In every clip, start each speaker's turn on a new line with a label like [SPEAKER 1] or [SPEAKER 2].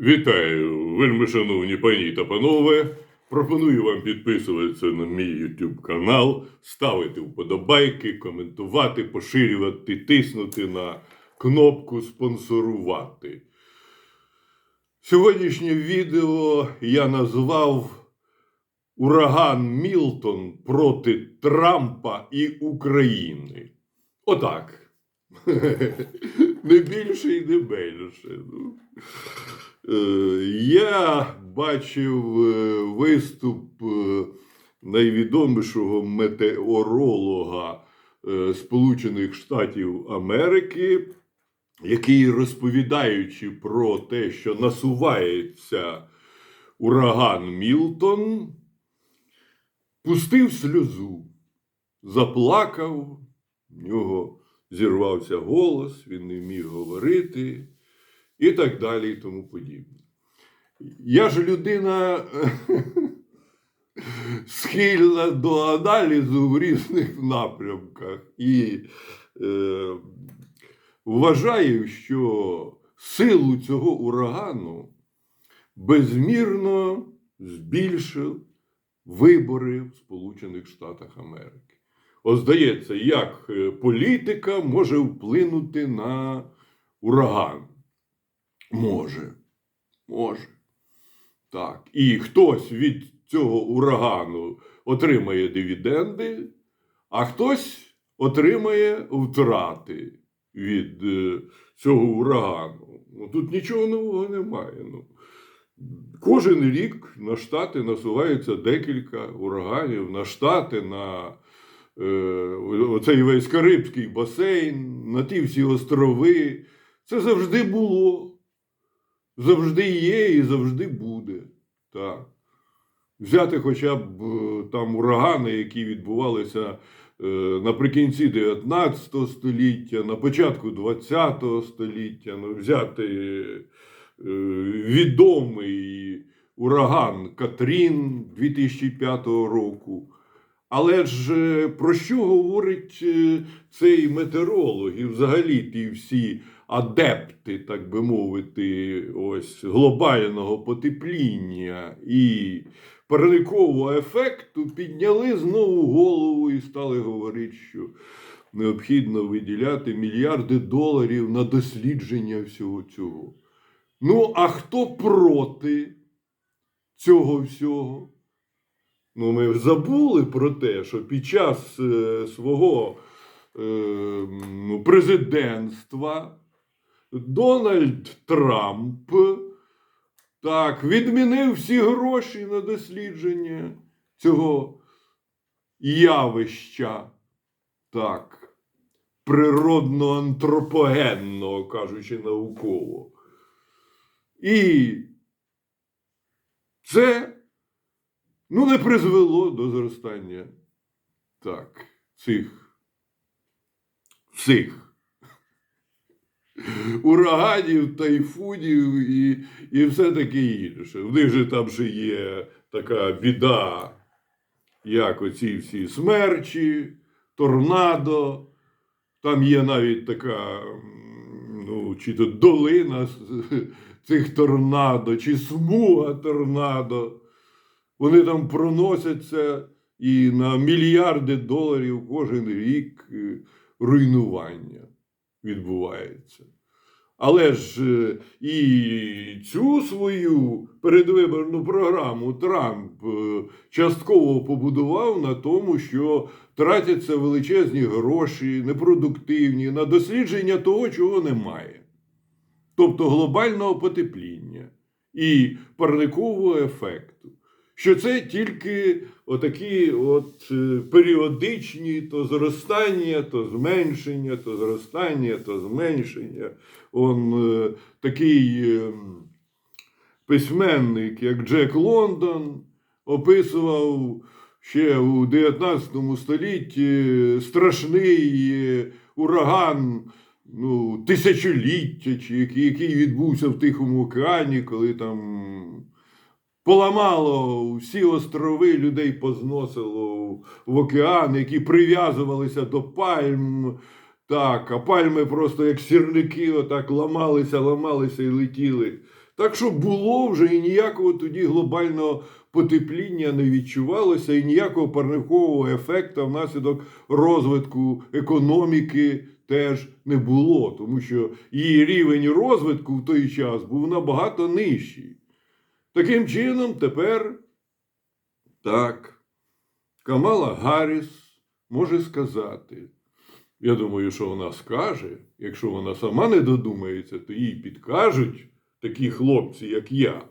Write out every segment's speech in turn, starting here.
[SPEAKER 1] Вітаю, вельми шановні пані та панове. Пропоную вам підписуватися на мій YouTube канал, ставити вподобайки, коментувати, поширювати, тиснути на кнопку спонсорувати. Сьогоднішнє відео я назвав Ураган Мілтон проти Трампа і України. Отак. Не більше і не менше. Е, Я бачив е, виступ е, найвідомішого метеоролога Сполучених Штатів Америки, який, розповідаючи про те, що насувається ураган Мілтон, пустив сльозу, заплакав, в нього зірвався голос, він не міг говорити і так далі, і тому подібне. Я ж людина схильна до аналізу в різних напрямках і е, вважаю, що силу цього урагану безмірно збільшив вибори в Сполучених Штатах Америки. От здається, як е, політика може вплинути на ураган. Може. Може. Так. І хтось від цього урагану отримає дивіденди, а хтось отримає втрати від е, цього урагану. Ну, тут нічого нового немає. Ну, кожен рік на штати насувається декілька ураганів, на штати, на е, оцей весь Карибський басейн, на ті всі острови. Це завжди було. Завжди є і завжди буде. Так. Взяти хоча б е, там урагани, які відбувалися е, наприкінці 19 століття, на початку 20 століття, ну, взяти е, відомий ураган Катрін 2005 року. Але ж про що говорить цей метеоролог і взагалі ті всі адепти, так би мовити, ось глобального потепління і парникового ефекту підняли знову голову і стали говорити, що необхідно виділяти мільярди доларів на дослідження всього цього. Ну, а хто проти цього всього? Ну, ми забули про те, що під час е, свого е, президентства Дональд Трамп так, відмінив всі гроші на дослідження цього явища, так, природно-антропогенного, кажучи науково. І це ну, не призвело до зростання так, цих цих ураганів, тайфунів і, і все таке інше. В них же там ще є така біда, як оці всі смерчі, торнадо. Там є навіть така, ну, чи то долина цих торнадо, чи смуга торнадо. Вони там проносяться і на мільярди доларів кожен рік е, руйнування відбувається. Але ж е, і цю свою передвиборну програму Трамп е, частково побудував на тому, що тратяться величезні гроші, непродуктивні, на дослідження того, чого немає. Тобто глобального потепління і парникового ефекту. Що це тільки отакі от е, періодичні то зростання, то зменшення, то зростання, то зменшення. Он е, такий е, письменник, як Джек Лондон, описував ще у 19 столітті страшний ураган ну, тисячоліття, чи який, який відбувся в Тихому океані, коли там поламало всі острови, людей позносило в океан, які прив'язувалися до пальм. Так, а пальми просто як сірники, отак ламалися, ламалися і летіли. Так що було вже і ніякого тоді глобального потепління не відчувалося, і ніякого парникового ефекту внаслідок розвитку економіки теж не було, тому що її рівень розвитку в той час був набагато нижчий. Таким чином, тепер так, Камала Гарріс може сказати. Я думаю, що вона скаже, якщо вона сама не додумається, то їй підкажуть такі хлопці, як я.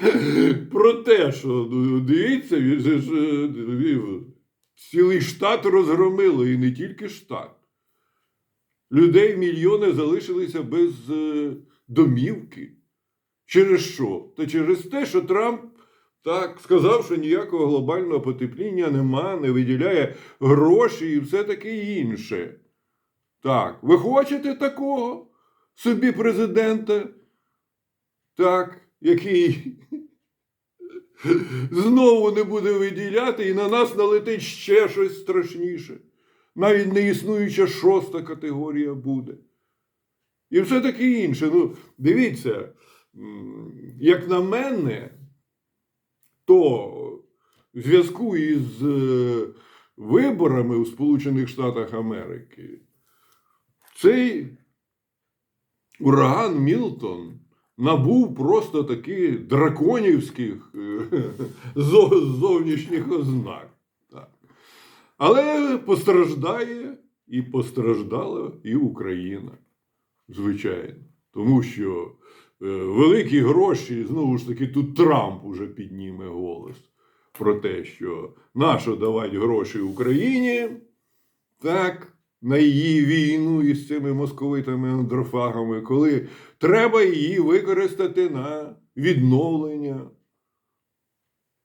[SPEAKER 1] Про те, що ну, дивіться, е, він цілий штат розгромило, і не тільки штат. Людей мільйони залишилися без е, домівки. Через що? Та через те, що Трамп так сказав, що ніякого глобального потепління нема, не виділяє гроші і все таке інше. Так, ви хочете такого собі президента? Так, який знову не буде виділяти, і на нас налетить ще щось страшніше. Навіть неіснуюча шоста категорія буде. І все таке інше. Ну, дивіться, як на мене, то в зв'язку із е, виборами у Сполучених Штатах Америки цей ураган Мілтон набув просто таких драконівських е, зовнішніх ознак. Але постраждає і постраждала і Україна, звичайно. Тому що великі гроші, знову ж таки, тут Трамп уже підніме голос про те, що нащо давати гроші Україні, так, на її війну із цими московитами андрофагами, коли треба її використати на відновлення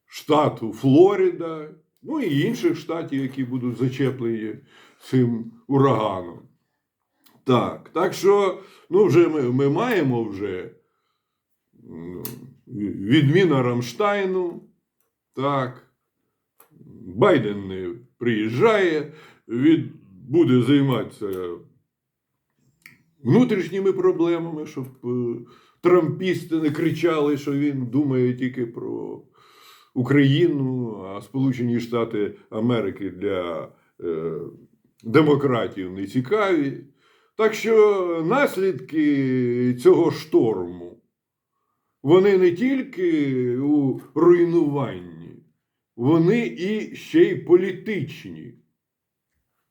[SPEAKER 1] штату Флорида, ну і інших штатів, які будуть зачеплені цим ураганом. Так, так що, ну, вже ми, ми маємо вже відміна Рамштайну. Так. Байден не приїжджає, він буде займатися внутрішніми проблемами, щоб е, трампісти не кричали, що він думає тільки про Україну, а Сполучені Штати Америки для е, демократів не цікаві. Так що наслідки цього шторму, вони не тільки у руйнуванні, вони і ще й політичні.